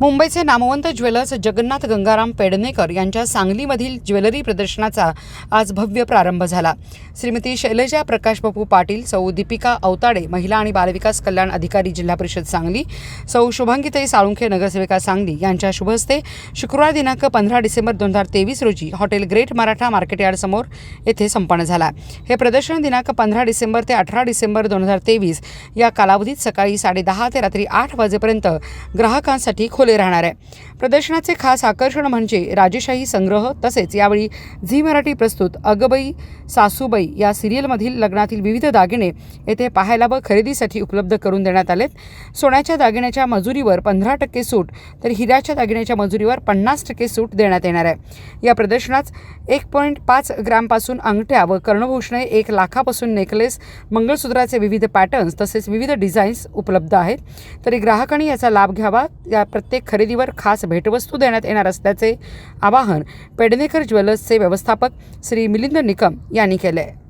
मुंबईचे नामवंत ज्वेलर्स जगन्नाथ गंगाराम पेडणेकर यांच्या सांगलीमधील ज्वेलरी प्रदर्शनाचा आज भव्य प्रारंभ झाला. श्रीमती शैलजा प्रकाशबापू पाटील सौ दीपिका अवताडे महिला आणि बालविकास कल्याण अधिकारी जिल्हा परिषद सांगली सौ शुभांगिताई साळुंखे नगरसेविका सांगली यांच्या शुभहस्ते शुक्रवार दिनांक पंधरा डिसेंबर दोन हजार तेवीस रोजी हॉटेल ग्रेट मराठा मार्केट यार्डसमोर येथे संपन्न झाला. हे प्रदर्शन दिनांक पंधरा डिसेंबर ते अठरा डिसेंबर दोन हजार तेवीस या कालावधीत सकाळी साडेदहा ते रात्री आठ वाजेपर्यंत ग्राहकांसाठी खुले राहणार आहे. प्रदर्शनाचे खास आकर्षण म्हणजे राजेशाही संग्रह तसेच यावेळी झी मराठी प्रस्तुत अगबाई सासूबाई या सिरियलमधील लग्नातील विविध दागिने येथे पाहायला व खरेदीसाठी उपलब्ध करून देण्यात आलेत. सोन्याच्या दागिन्याच्या मजुरीवर पंधरा टक्के सूट तर हिऱ्याच्या दागिन्याच्या मजुरीवर पन्नास टक्के सूट देण्यात येणार आहे. या प्रदर्शनात एक पॉईंट पाच ग्रॅमपासून अंगठ्या व कर्णभूषणे एक लाखापासून नेकलेस मंगळसूत्राचे विविध पॅटर्न्स तसेच विविध डिझाईन्स उपलब्ध आहेत. तरी ग्राहकांनी याचा लाभ घ्यावा या प्रत्येक प्रत्येक खरेदीवर खास भेटवस्तू देण्यात येणार असल्याचे आवाहन पेडणेकर ज्वेलर्सचे व्यवस्थापक श्री मिलिंद निकम यांनी केले आहे